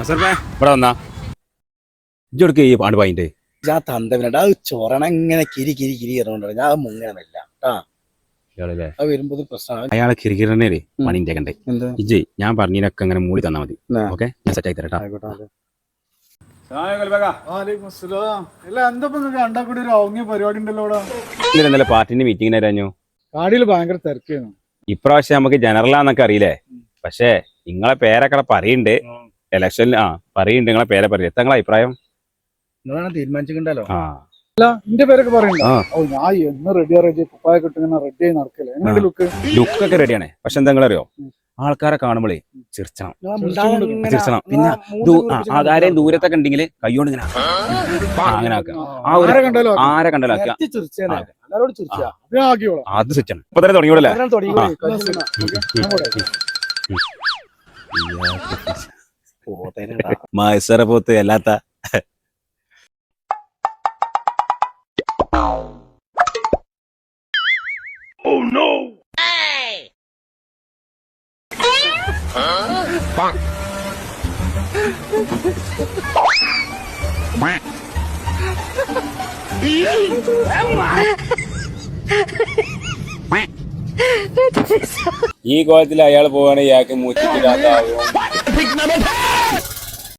ഇവിടെ വന്നാ. ഇജ്ജെടുക്ക ഈ പാണ്ട് പായിന്റെ ഞാൻ തന്തവിനട്ട് അത് ചൊറണ ഇങ്ങനെ കിരി കിരി കിരി ഇറങ്ങുന്നുണ്ട് ഞാൻ കേട്ടാ അത് വരുമ്പോ ഒരു പ്രശ്നമാണ് അയാളെ കിരികിരനെ. പണിന്റെ കണ്ടേ. ഇജ്ജ് ഞാൻ പറഞ്ഞതിനൊക്കെ ഇങ്ങനെ മൂടി തന്നാ മതി. ഓക്കെ? ഞാൻ സെറ്റ് ആക്കി തരട്ടാ ഇന്നലെ പാർട്ടിന്റെ മീറ്റിംഗിന് കാടിയിൽ ഭയങ്കര തിരക്കായിരുന്നു. ഇപ്രാവശ്യം നമുക്ക് ജനറലാന്നൊക്കെ അറിയില്ലേ? പക്ഷേ നിങ്ങളെ പേരൊക്കെ പറയുന്നുണ്ട് ഇലക്ഷനിൽ ആ പറയുന്നുണ്ട് നിങ്ങളെ പേരെ പറയും. എത്ര നിങ്ങളെ അഭിപ്രായം? നിങ്ങളാണ് തീരുമാനിച്ചിട്ടുണ്ടല്ലോ. ആ. എന്റെ പേരൊക്കെ പറയണ്ട ആ. ഓ ഞാൻ എന്ന് റെഡി റെഡി കുപ്പായ കിട്ടുന്ന റെഡി ആയി നടക്കല്ലേ. എങ്ങനെ ലുക്ക് ലുക്കൊക്കെ റെഡിയാണ് പക്ഷെ എന്താ അറിയോ ആൾക്കാരെ കാണുമ്പോഴേ ചിരിച്ചണം. ചിരിച്ചണം. പിന്നെ ആരെയും ദൂരത്തൊക്കെ ഉണ്ടെങ്കിൽ കൈകൊണ്ട് ഇങ്ങനെ അങ്ങനെ ആക്കുക. ആ. ഒരു ആരെ കണ്ടാലും ആക്കുക അത് സ്വിച്ചാണ് ഇപ്പൊ തന്നെ തുടങ്ങിയോളല്ലേ? ഒരെണ്ണം തുടങ്ങി ആ. ഞാൻ പോട്ടെ. മത്സര പോത്ത് അല്ലാത്ത ഈ കോലത്തിൽ അയാൾ പോവാണെങ്കിൽ ഇയാൾക്ക് മൂച്ചിട്ട് pig naman.